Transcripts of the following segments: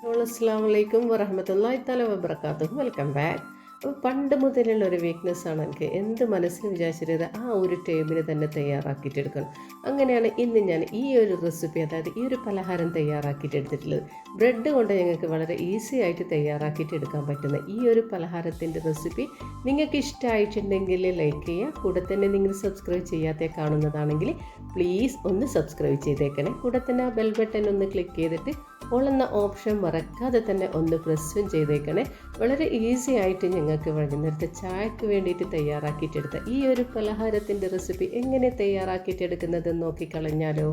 Hello അസ്സാം വലൈക്കും വറഹമത്തല്ലാ തല വബർക്കാത്തു വെൽക്കം ബാക്ക് അപ്പോൾ പണ്ട് മുതലുള്ള ഒരു വീക്ക്നെസ് ആണ് എനിക്ക് എന്ത് മനസ്സിൽ വിചാരിച്ചിരുന്നത് ആ ഒരു ടേബിന് തന്നെ തയ്യാറാക്കിയിട്ടെടുക്കണം അങ്ങനെയാണ് ഇന്ന് ഞാൻ ഈ ഒരു റെസിപ്പി അതായത് ഈ ഒരു പലഹാരം തയ്യാറാക്കിയിട്ട് എടുത്തിട്ടുള്ളത്. ബ്രെഡ് കൊണ്ട് ഞങ്ങൾക്ക് വളരെ ഈസി ആയിട്ട് തയ്യാറാക്കിയിട്ട് എടുക്കാൻ പറ്റുന്ന ഈ ഒരു പലഹാരത്തിന്റെ റെസിപ്പി നിങ്ങൾക്ക് ഇഷ്ടമായിട്ടുണ്ടെങ്കിൽ ലൈക്ക് ചെയ്യുക. കൂടെ തന്നെ നിങ്ങൾ സബ്സ്ക്രൈബ് ചെയ്യാത്ത കാണുന്നതാണെങ്കിൽ പ്ലീസ് ഒന്ന് സബ്സ്ക്രൈബ് ചെയ്തേക്കണേ. കൂടെ തന്നെ ആ ബെൽ ബട്ടൺ ഒന്ന് ക്ലിക്ക് ചെയ്തിട്ട് ഓൾ എന്ന ഓപ്ഷൻ മറക്കാതെ തന്നെ ഒന്ന് പ്രസ്സും ചെയ്തേക്കണേ. വളരെ ഈസി ആയിട്ട് ഞങ്ങൾക്ക് വൈകുന്നേരത്തെ ചായക്ക് വേണ്ടിയിട്ട് തയ്യാറാക്കിയിട്ടെടുത്ത ഈ ഒരു പലഹാരത്തിന്റെ റെസിപ്പി എങ്ങനെ തയ്യാറാക്കിയിട്ടെടുക്കുന്നതെന്ന് നോക്കിക്കളഞ്ഞാലോ?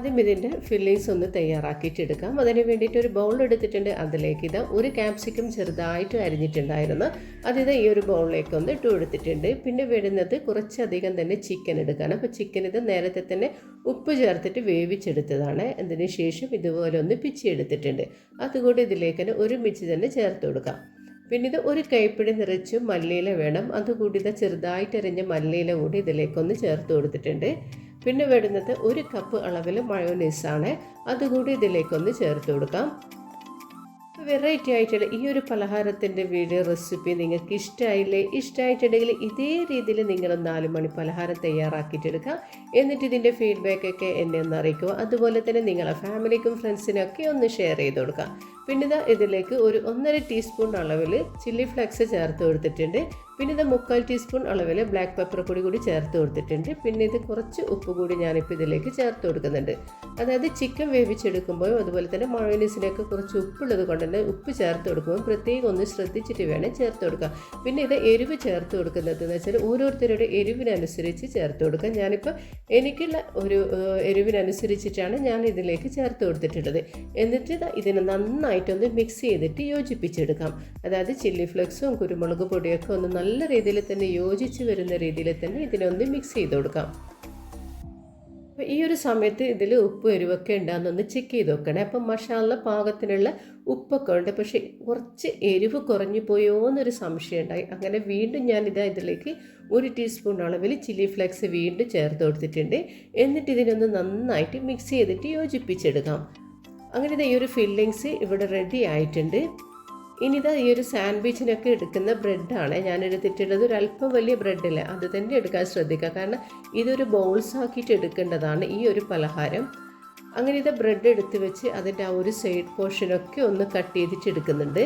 ആദ്യം ഇതിന്റെ ഫില്ലിങ്സ് ഒന്ന് തയ്യാറാക്കിയിട്ടെടുക്കാം അതിന് വേണ്ടിയിട്ട് ഒരു ബൗൾ എടുത്തിട്ടുണ്ട്. അതിലേക്ക് ഇത് ഒരു ക്യാപ്സിക്കം ചെറുതായിട്ട് അരിഞ്ഞിട്ടുണ്ടായിരുന്നു. അതിത് ഈ ഒരു ബൗളിലേക്ക് ഒന്ന് ഇട്ട് കൊടുത്തിട്ടുണ്ട്. പിന്നെ വരുന്നത് കുറച്ചധികം തന്നെ ചിക്കൻ എടുക്കുകയാണ് അപ്പോൾ ചിക്കൻ ഇത് നേരത്തെ തന്നെ ഉപ്പ് ചേർത്തിട്ട് വേവിച്ചെടുത്തതാണ്. അതിന് ശേഷം ഇതുപോലെ ഒന്ന് പിച്ചിയെടുത്തിട്ടുണ്ട് അതുകൂടി ഇതിലേക്ക് തന്നെ ഒരുമിച്ച് തന്നെ ചേർത്ത് കൊടുക്കാം. പിന്നെ ഇത് ഒരു കൈപ്പിടി നിറച്ച് മല്ലിയില വേണം. അതുകൂടി ഇത് ചെറുതായിട്ട് അരിഞ്ഞ മല്ലിയില കൂടി ഇതിലേക്കൊന്ന് ചേർത്ത് കൊടുത്തിട്ടുണ്ട്. പിന്നെ വേണ്ടുന്നത് ഒരു കപ്പ് അളവിൽ ആണ് അതുകൂടി ഇതിലേക്കൊന്ന് ചേർത്ത് കൊടുക്കാം. വെറൈറ്റി ആയിട്ടുള്ള ഈ ഒരു പലഹാരത്തിന്റെ വീഡിയോ റെസിപ്പി നിങ്ങൾക്ക് ഇഷ്ടമായില്ലേ ഇഷ്ടമായിട്ടുണ്ടെങ്കിൽ ഇതേ രീതിയിൽ നിങ്ങൾ നാല് മണി പലഹാരം തയ്യാറാക്കിയിട്ടെടുക്കുക എന്നിട്ട് ഇതിന്റെ ഫീഡ്ബാക്കൊക്കെ എന്നെ ഒന്ന് അറിയിക്കുക. അതുപോലെ തന്നെ നിങ്ങളെ ഫാമിലിക്കും ഫ്രണ്ട്സിനൊക്കെ ഒന്ന് ഷെയർ ചെയ്ത് കൊടുക്കുക പിന്നെ ഇതാ ഇതിലേക്ക് ഒരു ഒന്നര ടീസ്പൂൺ അളവിൽ ചില്ലി ഫ്ലെക്സ് ചേർത്ത് കൊടുത്തിട്ടുണ്ട്. പിന്നെ ഇത് മുക്കാൽ ടീസ്പൂൺ അളവിൽ ബ്ലാക്ക് പെപ്പർ പൊടി കൂടി ചേർത്ത് കൊടുത്തിട്ടുണ്ട്. പിന്നെ ഇത് കുറച്ച് ഉപ്പ് കൂടി ഞാനിപ്പോൾ ഇതിലേക്ക് ചേർത്ത് കൊടുക്കുന്നുണ്ട്. അതായത് ചിക്കൻ വേവിച്ചെടുക്കുമ്പോഴും അതുപോലെ തന്നെ മയോനീസിനൊക്കെ കുറച്ച് ഉപ്പുള്ളത് കൊണ്ട് തന്നെ ഉപ്പ് ചേർത്ത് കൊടുക്കുമ്പോൾ പ്രത്യേകം ഒന്ന് ശ്രദ്ധിച്ചിട്ട് വേണം ചേർത്ത് കൊടുക്കുക പിന്നെ ഇത് എരിവ് ചേർത്ത് കൊടുക്കുന്നത് എന്ന് വെച്ചാൽ ഓരോരുത്തരുടെ എരിവിനനുസരിച്ച് ചേർത്ത് കൊടുക്കുക ഞാനിപ്പോൾ എനിക്കുള്ള ഒരു എരിവിനനുസരിച്ചിട്ടാണ് ഞാൻ ഇതിലേക്ക് ചേർത്ത് കൊടുത്തിട്ടുള്ളത്. എന്നിട്ട് ഇതിനെ നന്നായിട്ടൊന്ന് മിക്സ് ചെയ്തിട്ട് യോജിപ്പിച്ചെടുക്കാം. അതായത് ചില്ലി ഫ്ലെക്സും കുരുമുളക് പൊടിയൊക്കെ ഒന്ന് നല്ല രീതിയിൽ തന്നെ യോജിച്ച് വരുന്ന രീതിയിൽ തന്നെ ഇതിനൊന്ന് മിക്സ് ചെയ്ത് കൊടുക്കാം. അപ്പോൾ ഈ ഒരു സമയത്ത് ഇതിൽ ഉപ്പ് എരിവൊക്കെ ഉണ്ടാകുന്നൊന്ന് ചെക്ക് ചെയ്ത് നോക്കണേ. അപ്പം മഷാല പാകത്തിനുള്ള ഉപ്പൊക്കെ ഉണ്ട്. പക്ഷേ കുറച്ച് എരിവ് കുറഞ്ഞു പോയോ എന്നൊരു സംശയം ഉണ്ടായി. അങ്ങനെ വീണ്ടും ഞാൻ ഇതാ ഇതിലേക്ക് ഒരു ടീസ്പൂൺ അളവിൽ ചില്ലി ഫ്ലേക്സ് വീണ്ടും ചേർത്ത് കൊടുത്തിട്ടുണ്ട്. എന്നിട്ട് ഇതിനൊന്ന് നന്നായിട്ട് മിക്സ് ചെയ്തിട്ട് യോജിപ്പിച്ചെടുക്കാം. അങ്ങനെ ഈ ഒരു ഫില്ലിങ്സ് ഇവിടെ റെഡി ആയിട്ടുണ്ട്. ഇനി ഇതാ ഈ ഒരു സാൻഡ്വിച്ചിനൊക്കെ എടുക്കുന്ന ബ്രെഡാണ് ഞാൻ എടുത്തിട്ടുള്ളത് ഒരു അല്പം വലിയ ബ്രെഡില്ല അത് തന്നെ എടുക്കാൻ ശ്രദ്ധിക്കുക. കാരണം ഇതൊരു ബൗൾസ് ആക്കിയിട്ട് എടുക്കേണ്ടതാണ് ഈ ഒരു പലഹാരം. അങ്ങനെ ഇത് ബ്രെഡ് എടുത്ത് വെച്ച് അതിന്റെ ആ ഒരു സൈഡ് പോർഷനൊക്കെ ഒന്ന് കട്ട് ചെയ്തിട്ട് എടുക്കുന്നുണ്ട്.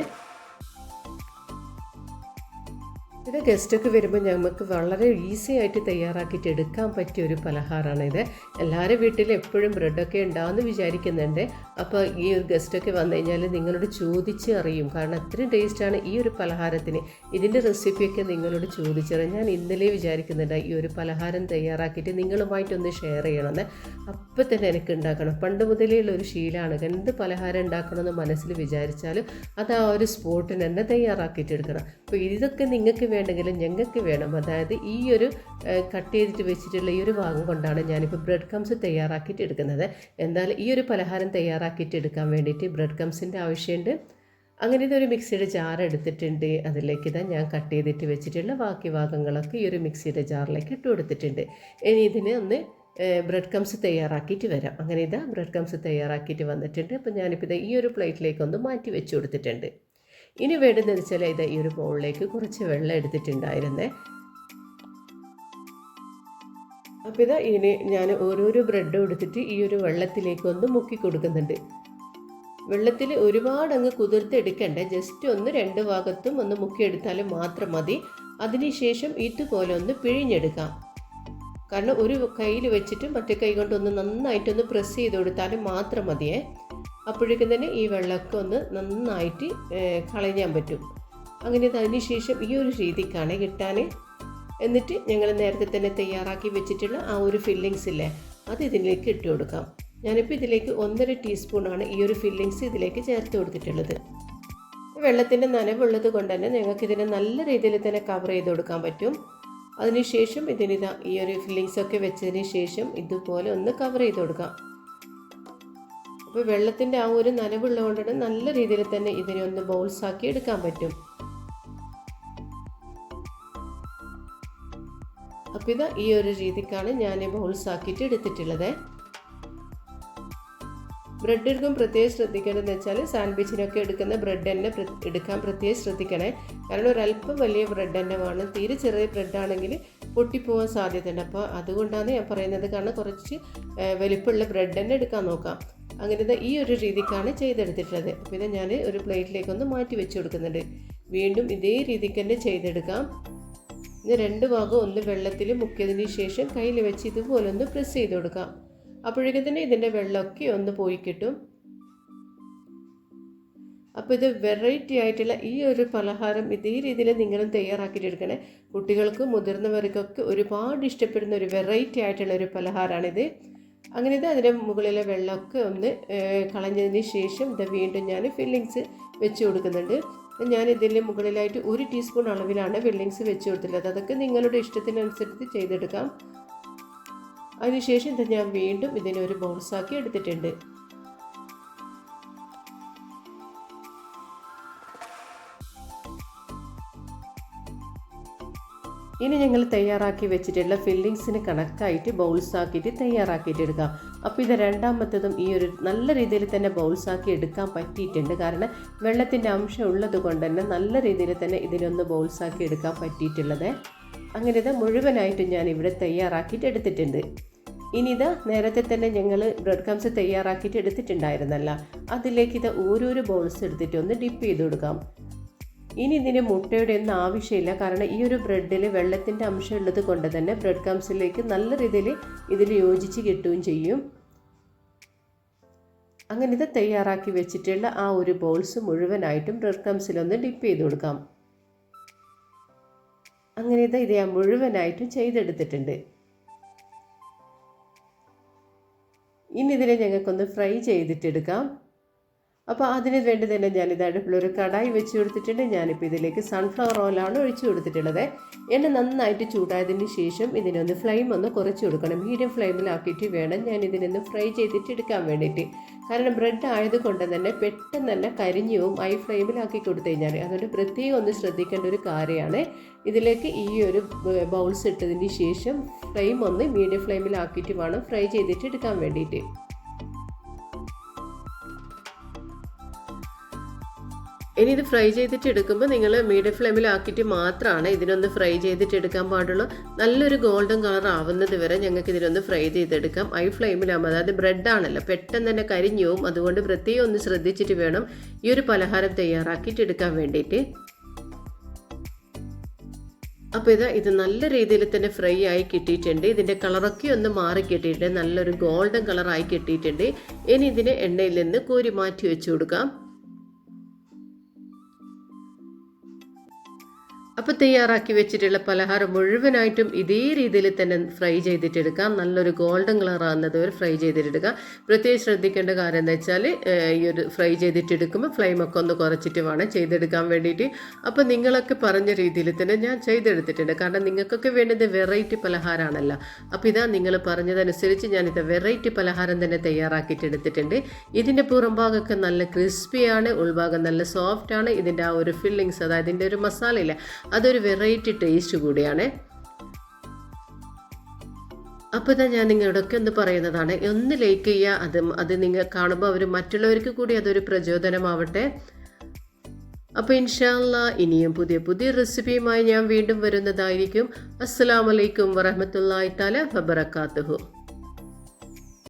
ഇത് ഗസ്റ്റൊക്കെ വരുമ്പോൾ ഞങ്ങൾക്ക് വളരെ ഈസി ആയിട്ട് തയ്യാറാക്കിയിട്ട് എടുക്കാൻ പറ്റിയ ഒരു പലഹാരമാണ് ഇത്. എല്ലാവരും വീട്ടിൽ എപ്പോഴും ബ്രെഡൊക്കെ ഉണ്ടാവുമെന്ന് വിചാരിക്കുന്നുണ്ട്. അപ്പോൾ ഈ ഒരു ഗസ്റ്റൊക്കെ വന്നു കഴിഞ്ഞാൽ നിങ്ങളോട് ചോദിച്ച് അറിയും. കാരണം അത്രയും ടേസ്റ്റാണ് ഈ ഒരു പലഹാരത്തിന്. ഇതിന്റെ റെസിപ്പിയൊക്കെ നിങ്ങളോട് ചോദിച്ചറിയാം. ഞാൻ ഇന്നലെ വിചാരിക്കുന്നുണ്ട് ഈ ഒരു പലഹാരം തയ്യാറാക്കിയിട്ട് നിങ്ങളുമായിട്ടൊന്ന് ഷെയർ ചെയ്യണമെന്ന് അപ്പം തന്നെ എനിക്ക് ഉണ്ടാക്കണം. പണ്ട് മുതലേ ഉള്ള ഒരു ശീലമാണ് എന്ത് പലഹാരം ഉണ്ടാക്കണമെന്ന് മനസ്സിൽ വിചാരിച്ചാലും അത് ആ ഒരു സ്പോട്ടിന് തന്നെ തയ്യാറാക്കിയിട്ട് എടുക്കണം. അപ്പോൾ ഇതൊക്കെ നിങ്ങൾക്ക് വേണമെങ്കിലും ഞങ്ങൾക്ക് വേണം. അതായത് ഈ ഒരു കട്ട് ചെയ്തിട്ട് വെച്ചിട്ടുള്ള ഈ ഒരു ഭാഗം കൊണ്ടാണ് ഞാനിപ്പോൾ ബ്രെഡ് കംസ് തയ്യാറാക്കിയിട്ട് എടുക്കുന്നത്. എന്തായാലും ഈ ഒരു പലഹാരം തയ്യാറാക്കിയിട്ട് എടുക്കാൻ വേണ്ടിയിട്ട് ബ്രെഡ് കംസിന്റെ ആവശ്യമുണ്ട്. അങ്ങനെ ഇതൊരു മിക്സിയുടെ ജാർ എടുത്തിട്ടുണ്ട്. അതിലേക്ക് ഇതാ ഞാൻ കട്ട് ചെയ്തിട്ട് വെച്ചിട്ടുള്ള ബാക്കി ഭാഗങ്ങളൊക്കെ ഈ ഒരു മിക്സിയുടെ ജാറിലേക്ക് ഇട്ട് കൊടുത്തിട്ടുണ്ട്. ഇനി ഇതിനെ ഒന്ന് ബ്രെഡ് കംസ് തയ്യാറാക്കിയിട്ട് വരാം. അങ്ങനെ ഇതാ ബ്രെഡ് കംസ് തയ്യാറാക്കിയിട്ട് വന്നിട്ടുണ്ട്. അപ്പോൾ ഞാനിപ്പോൾ ഇത് ഈ ഒരു പ്ലേറ്റിലേക്ക് ഒന്ന് മാറ്റി വെച്ച് കൊടുത്തിട്ടുണ്ട്. ഇനി വേണ്ടതെന്ന് വെച്ചാൽ ഇത് ഈ ഒരു ബൗളിലേക്ക് കുറച്ച് വെള്ളം എടുത്തിട്ടുണ്ടായിരുന്നേ. അപ്പോൾ ഇതാ ഇനി ഞാൻ ഓരോരോ ബ്രെഡും എടുത്തിട്ട് ഈ ഒരു വെള്ളത്തിലേക്ക് ഒന്ന് മുക്കി കൊടുക്കുന്നുണ്ട്. വെള്ളത്തിൽ ഒരുപാട് അങ്ങ് കുതിർത്തെടുക്കണ്ട ജസ്റ്റ് ഒന്ന് രണ്ട് ഭാഗത്തും ഒന്ന് മുക്കിയെടുത്താൽ മാത്രം മതി. അതിനുശേഷം ഇതുപോലെ ഒന്ന് പിഴിഞ്ഞെടുക്കാം. കാരണം ഒരു കയ്യിൽ വെച്ചിട്ട് മറ്റേ കൈ കൊണ്ടൊന്ന് നന്നായിട്ടൊന്ന് പ്രസ് ചെയ്ത് കൊടുത്താൽ മാത്രം മതിയേ. അപ്പോഴേക്കും തന്നെ ഈ വെള്ളമൊക്കെ ഒന്ന് നന്നായിട്ട് കളയാൻ പറ്റും. അങ്ങനെ അതിന് ശേഷം ഈ ഒരു രീതിക്കാണ് കിട്ടാൻ. എന്നിട്ട് ഞങ്ങൾ നേരത്തെ തന്നെ തയ്യാറാക്കി വെച്ചിട്ടുള്ള ആ ഒരു ഫില്ലിങ്സ് ഇല്ലേ അത് ഇതിലേക്ക് ഇട്ട് കൊടുക്കാം. ഞാനിപ്പോൾ ഇതിലേക്ക് ഒന്നര ടീസ്പൂണാണ് ഈ ഒരു ഫില്ലിങ്സ് ഇതിലേക്ക് ചേർത്ത് കൊടുത്തിട്ടുള്ളത്. വെള്ളത്തിന്റെ നനവുള്ളത് കൊണ്ട് തന്നെ ഞങ്ങൾക്ക് ഇതിനെ നല്ല രീതിയിൽ തന്നെ കവർ ചെയ്ത് കൊടുക്കാൻ പറ്റും. അതിനുശേഷം ഇതിനിതാ ഈ ഒരു ഫില്ലിങ്സ് ഒക്കെ വെച്ചതിന് ശേഷം ഇതുപോലെ ഒന്ന് കവർ ചെയ്ത് കൊടുക്കാം. അപ്പോൾ വെള്ളത്തിന്റെ ആ ഒരു നനവുള്ളതുകൊണ്ടാണ് നല്ല രീതിയിൽ തന്നെ ഇതിനെ ഒന്ന് ബൗൾസ് ആക്കി എടുക്കാൻ പറ്റും. അപ്പോൾ ഇത് ഈ ഒരു രീതിക്കാണ് ഞാൻ ബൗൾസ് ആക്കിയിട്ട് എടുത്തിട്ടുള്ളത്. ബ്രെഡ് എടുക്കും പ്രത്യേകം ശ്രദ്ധിക്കേണ്ടതെന്ന് വെച്ചാൽ സാൻഡ്വിച്ചിനൊക്കെ എടുക്കുന്ന ബ്രെഡ് തന്നെ എടുക്കാൻ പ്രത്യേകം ശ്രദ്ധിക്കണേ. കാരണം ഒരല്പം വലിയ ബ്രെഡ് തന്നെ വേണം. തീരെ ചെറിയ ബ്രെഡ് ആണെങ്കിൽ പൊട്ടിപ്പോവാൻ സാധ്യതയുണ്ട്. അപ്പോൾ അതുകൊണ്ടാണ് ഞാൻ പറയുന്നത്. കാരണം കുറച്ച് വലിപ്പമുള്ള ബ്രെഡ് തന്നെ എടുക്കാൻ നോക്കാം. അങ്ങനെ ഈ ഒരു രീതിക്കാണ് ചെയ്തെടുത്തിട്ടുള്ളത്. അപ്പോൾ ഇത് ഞാൻ ഒരു പ്ലേറ്റിലേക്ക് ഒന്ന് മാറ്റി വെച്ച് കൊടുക്കുന്നുണ്ട് വീണ്ടും ഇതേ രീതിക്ക് തന്നെ ചെയ്തെടുക്കാം. ഇത് രണ്ട് ഭാഗം ഒന്ന് വെള്ളത്തിൽ മുക്കിയതിന് ശേഷം കയ്യിൽ വെച്ച് ഇതുപോലെ ഒന്ന് പ്രസ് ചെയ്ത് കൊടുക്കാം. അപ്പോഴേക്കും തന്നെ ഇതിന്റെ വെള്ളമൊക്കെ ഒന്ന് പോയി കിട്ടും. അപ്പോൾ ഇത് വെറൈറ്റി ആയിട്ടുള്ള ഈ ഒരു പലഹാരം ഇതേ രീതിയിൽ നിങ്ങളും തയ്യാറാക്കിയിട്ടെടുക്കണേ. കുട്ടികൾക്കും മുതിർന്നവർക്കൊക്കെ ഒരുപാട് ഇഷ്ടപ്പെടുന്ന ഒരു വെറൈറ്റി ആയിട്ടുള്ള ഒരു പലഹാരമാണിത് അങ്ങനെ ഇത് അതിന്റെ മുകളിലെ വെള്ളമൊക്കെ ഒന്ന് കളഞ്ഞതിന് ശേഷം ഇത് വീണ്ടും ഞാൻ ഫില്ലിങ്സ് വെച്ച് കൊടുക്കുന്നുണ്ട്. ഞാൻ ഇതിന്റെ മുകളിലായിട്ട് ഒരു ടീസ്പൂൺ അളവിലാണ് ഫില്ലിങ്സ് വെച്ച് കൊടുത്തിട്ടുള്ളത്. അതൊക്കെ നിങ്ങളുടെ ഇഷ്ടത്തിനനുസരിച്ച് ചെയ്തെടുക്കാം. അതിനുശേഷം ഇത് ഞാൻ വീണ്ടും ഇതിനെ ഒരു എടുത്തിട്ടുണ്ട്. ഇനി ഞങ്ങൾ തയ്യാറാക്കി വെച്ചിട്ടുള്ള ഫില്ലിങ്സിന് കണക്റ്റായിട്ട് ബൗൾസ് ആക്കിയിട്ട് തയ്യാറാക്കിയിട്ട് എടുക്കാം. അപ്പോൾ ഇത് രണ്ടാമത്തതും ഈ ഒരു നല്ല രീതിയിൽ തന്നെ ബൗൾസ് ആക്കി എടുക്കാൻ പറ്റിയിട്ടുണ്ട്. കാരണം വെള്ളത്തിന്റെ അംശം ഉള്ളത് കൊണ്ട് തന്നെ നല്ല രീതിയിൽ തന്നെ ഇതിനൊന്ന് ബൗൾസ് ആക്കി എടുക്കാൻ പറ്റിയിട്ടുള്ളത്. അങ്ങനെ ഇത് മുഴുവനായിട്ടും ഞാൻ ഇവിടെ തയ്യാറാക്കിയിട്ട് എടുത്തിട്ടുണ്ട്. ഇനി ഇത് നേരത്തെ തന്നെ ഞങ്ങൾ ബ്രെഡ് ക്രംസ് തയ്യാറാക്കിയിട്ട് എടുത്തിട്ടുണ്ടായിരുന്നല്ല. അതിലേക്ക് ഇത് ഓരോരോ ബൗൾസ് എടുത്തിട്ട് ഒന്ന് ഡിപ്പ് ചെയ്ത് കൊടുക്കാം. ഇനി ഇതിന് മുട്ടയുടെ ഒന്നും ആവശ്യമില്ല. കാരണം ഈ ഒരു ബ്രെഡിൽ വെള്ളത്തിന്റെ അംശം ഉള്ളത് കൊണ്ട് തന്നെ ബ്രെഡ് ക്രംസിലേക്ക് നല്ല രീതിയിൽ ഇതിൽ യോജിച്ച് കിട്ടുകയും ചെയ്യും. അങ്ങനെ ഇത് തയ്യാറാക്കി വെച്ചിട്ടുള്ള ആ ഒരു ബോൾസ് മുഴുവനായിട്ടും ബ്രെഡ് ക്രംസിലൊന്ന് ഡിപ്പ് ചെയ്ത് കൊടുക്കാം. അങ്ങനെ ഇത് ഇത് ഞാൻ മുഴുവനായിട്ടും ചെയ്തെടുത്തിട്ടുണ്ട്. ഇനി ഇതിനെ ഞങ്ങൾക്കൊന്ന് ഫ്രൈ ചെയ്തിട്ടെടുക്കാം. അപ്പോൾ അതിന് വേണ്ടി തന്നെ ഞാനിത് അടുപ്പിലൊരു കടായി വെച്ച് കൊടുത്തിട്ടുണ്ട്. ഞാനിപ്പോൾ ഇതിലേക്ക് സൺഫ്ലവർ ഓയിലാണ് ഒഴിച്ച് കൊടുത്തിട്ടുള്ളത്. എണ്ണ നന്നായിട്ട് ചൂടായതിന് ശേഷം ഇതിനൊന്ന് ഫ്ലെയിം ഒന്ന് കുറച്ച് കൊടുക്കണം. മീഡിയം ഫ്ലെയിമിലാക്കിയിട്ട് വേണം ഞാൻ ഇതിനൊന്ന് ഫ്രൈ ചെയ്തിട്ട് എടുക്കാൻ വേണ്ടിയിട്ട്. കാരണം ബ്രെഡ് ആയതുകൊണ്ട് തന്നെ പെട്ടെന്ന് തന്നെ കരിഞ്ഞു ഹൈ ഫ്ലെയിമിലാക്കി കൊടുത്തു കഴിഞ്ഞാൽ അതുകൊണ്ട് പ്രത്യേകം ഒന്ന് ശ്രദ്ധിക്കേണ്ട ഒരു കാര്യമാണ്. ഇതിലേക്ക് ഈ ഒരു ബൗൾസ് ഇട്ടതിന് ശേഷം ഫ്ലെയിം ഒന്ന് മീഡിയം ഫ്ലെയിമിലാക്കിയിട്ട് വേണം ഫ്രൈ ചെയ്തിട്ട് എടുക്കാൻ വേണ്ടിയിട്ട്. ഇനി ഇത് ഫ്രൈ ചെയ്തിട്ട് എടുക്കുമ്പോൾ നിങ്ങൾ മീഡിയം ഫ്ലെയിമിലാക്കിയിട്ട് മാത്രമാണ് ഇതിനൊന്ന് ഫ്രൈ ചെയ്തിട്ട് എടുക്കാൻ പാടുള്ളൂ. നല്ലൊരു ഗോൾഡൻ കളർ ആവുന്നത് വരെ ഞങ്ങൾക്ക് ഇതിനൊന്ന് ഫ്രൈ ചെയ്തെടുക്കാം. ഐ ഫ്ലെയിമിലാകുമ്പോൾ അതായത് ബ്രെഡ് ആണല്ലോ പെട്ടെന്ന് തന്നെ കരിഞ്ഞു പോവും. അതുകൊണ്ട് പ്രത്യേകം ഒന്ന് ശ്രദ്ധിച്ചിട്ട് വേണം ഈ ഒരു പലഹാരം തയ്യാറാക്കിയിട്ട് എടുക്കാൻ വേണ്ടിയിട്ട്. അപ്പോൾ ഇത് ഇത് നല്ല രീതിയിൽ തന്നെ ഫ്രൈ ആയി കിട്ടിയിട്ടുണ്ട്. ഇതിന്റെ കളറൊക്കെ ഒന്ന് മാറി കിട്ടിയിട്ടുണ്ട്. നല്ലൊരു ഗോൾഡൻ കളറായി കിട്ടിയിട്ടുണ്ട്. ഇനി ഇതിനെ എണ്ണയിൽ നിന്ന് കോരി മാറ്റി വെച്ച് കൊടുക്കാം. അപ്പോൾ തയ്യാറാക്കി വെച്ചിട്ടുള്ള പലഹാരം മുഴുവനായിട്ടും ഇതേ രീതിയിൽ തന്നെ ഫ്രൈ ചെയ്തിട്ടെടുക്കാം. നല്ലൊരു ഗോൾഡൻ കളർ ആകുന്നത് വരെ ഫ്രൈ ചെയ്തിട്ടെടുക്കാം. പ്രത്യേകം ശ്രദ്ധിക്കേണ്ട കാര്യം എന്താ വെച്ചാൽ ഈ ഒരു ഫ്രൈ ചെയ്തിട്ടെടുക്കുമ്പോൾ ഫ്ലെയിമൊക്കെ ഒന്ന് കുറച്ചിട്ട് വേണം ചെയ്തെടുക്കാൻ വേണ്ടിയിട്ട്. അപ്പോൾ നിങ്ങളൊക്കെ പറഞ്ഞ രീതിയിൽ തന്നെ ഞാൻ ചെയ്തെടുത്തിട്ടുണ്ട്. കാരണം നിങ്ങൾക്കൊക്കെ വേണ്ടത് വെറൈറ്റി പലഹാരമാണല്ലോ അപ്പോൾ ഇതാ നിങ്ങൾ പറഞ്ഞതനുസരിച്ച് ഞാനിത് വെറൈറ്റി പലഹാരം തന്നെ തയ്യാറാക്കിയിട്ട് എടുത്തിട്ടുണ്ട്. ഇതിന്റെ പുറം ഭാഗമൊക്കെ നല്ല ക്രിസ്പിയാണ് ഉൾഭാഗം നല്ല സോഫ്റ്റാണ് ഇതിന്റെ ആ ഒരു ഫില്ലിങ്സ് അതായത് ഇതിന്റെ ഒരു മസാല ഇല്ല അതൊരു വെറൈറ്റി ടേസ്റ്റ് കൂടിയാണ്. അപ്പോൾ ഇതാ ഞാൻ നിങ്ങളോടൊക്കെ ഒന്ന് പറയുന്നതാണ്. ഒന്ന് ലൈക്ക് ചെയ്യുക അത് അത് നിങ്ങൾ കാണുമ്പോൾ അവർ മറ്റുള്ളവർക്ക് കൂടി അതൊരു പ്രചോദനമാവട്ടെ. അപ്പോൾ ഇൻഷാല്ല ഇനിയും പുതിയ പുതിയ റെസിപ്പിയുമായി ഞാൻ വീണ്ടും വരുന്നതായിരിക്കും. അസ്സാം വലൈക്കും വറഹമത്തല്ലാ തല വബർക്കാത്തുഹു